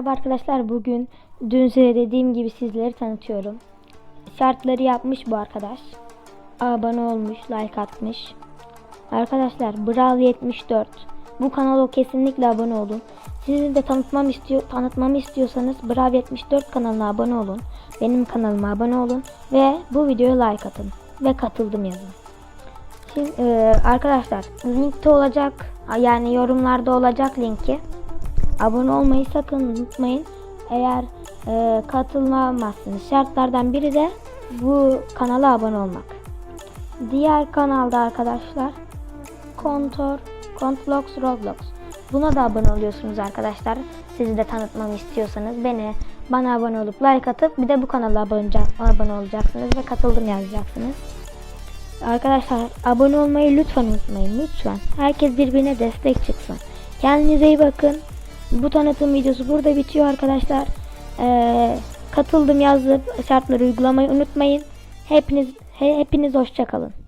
Merhaba arkadaşlar bugün dün size dediğim gibi sizleri tanıtıyorum. Şartları yapmış bu arkadaş. Abone olmuş, like atmış. Arkadaşlar Brawl 74. Bu kanala kesinlikle abone olun. Sizin de tanıtmam istiyor tanıtmamı istiyorsanız Brawl 74 kanalına abone olun. Benim kanalıma abone olun ve bu videoya like atın ve katıldım yazın. Şimdi e, arkadaşlar linkte olacak yani yorumlarda olacak linki. Abone olmayı sakın unutmayın. Eğer e, katılmamazsınız şartlardan biri de bu kanala abone olmak. Diğer kanalda arkadaşlar Kontor, Kontlox, Roblox. Buna da abone oluyorsunuz arkadaşlar. Sizi de tanıtmamı istiyorsanız beni bana abone olup like atıp bir de bu kanala abone olacaksınız ve katıldım yazacaksınız. Arkadaşlar abone olmayı lütfen unutmayın lütfen. Herkes birbirine destek çıksın. Kendinize iyi bakın. Bu tanıtım videosu burada bitiyor arkadaşlar. Ee, katıldım yazıp şartları uygulamayı unutmayın. Hepiniz he, hepiniz hoşça kalın.